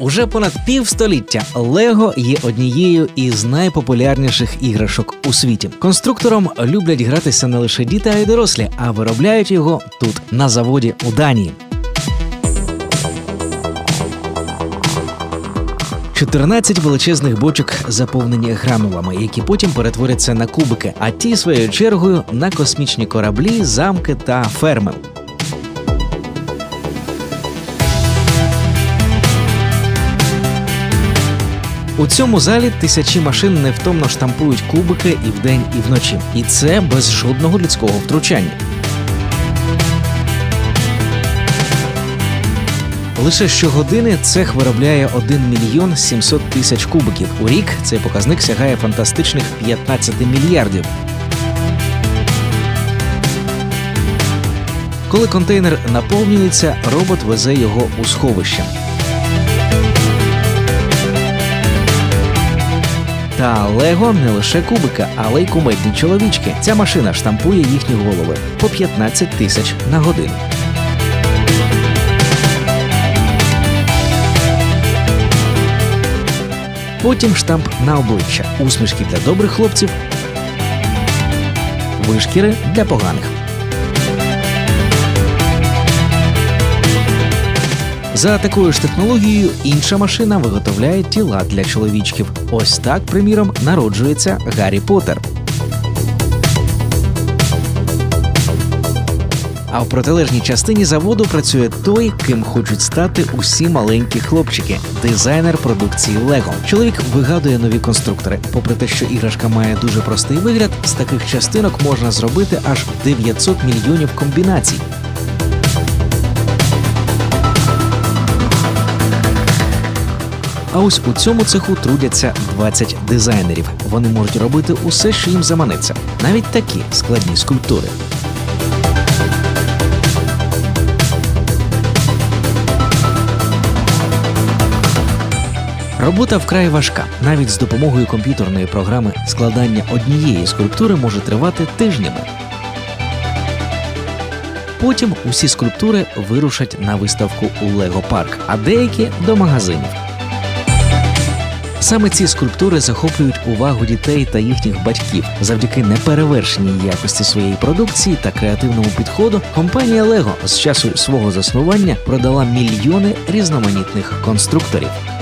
Уже понад півстоліття Лего є однією із найпопулярніших іграшок у світі. Конструктором люблять гратися не лише діти, а й дорослі, а виробляють його тут, на заводі у Данії. 14 величезних бочок заповнені гранулами, які потім перетворяться на кубики, а ті своєю чергою на космічні кораблі, замки та ферми. У цьому залі тисячі машин невтомно штампують кубики і вдень, і вночі. І це без жодного людського втручання. Лише щогодини цех виробляє 1 мільйон 700 тисяч кубиків. У рік цей показник сягає фантастичних 15 мільярдів. Коли контейнер наповнюється, робот везе його у сховище. Та Лего не лише кубика, але й кумедні чоловічки. Ця машина штампує їхні голови по 15 тисяч на годину. Потім штамп на обличчя, усмішки для добрих хлопців, вишкіри для поганих. За такою ж технологією інша машина виготовляє тіла для чоловічків. Ось так, приміром, народжується Гаррі Поттер. А в протилежній частині заводу працює той, ким хочуть стати усі маленькі хлопчики дизайнер продукції Лего. Чоловік вигадує нові конструктори. Попри те, що іграшка має дуже простий вигляд, з таких частинок можна зробити аж 900 мільйонів комбінацій. А ось у цьому цеху трудяться 20 дизайнерів. Вони можуть робити усе, що їм заманеться, навіть такі складні скульптури. Робота вкрай важка. Навіть з допомогою комп'ютерної програми складання однієї скульптури може тривати тижнями. Потім усі скульптури вирушать на виставку у Лего Парк, а деякі до магазинів. Саме ці скульптури захоплюють увагу дітей та їхніх батьків. Завдяки неперевершеній якості своєї продукції та креативному підходу компанія Лего з часу свого заснування продала мільйони різноманітних конструкторів.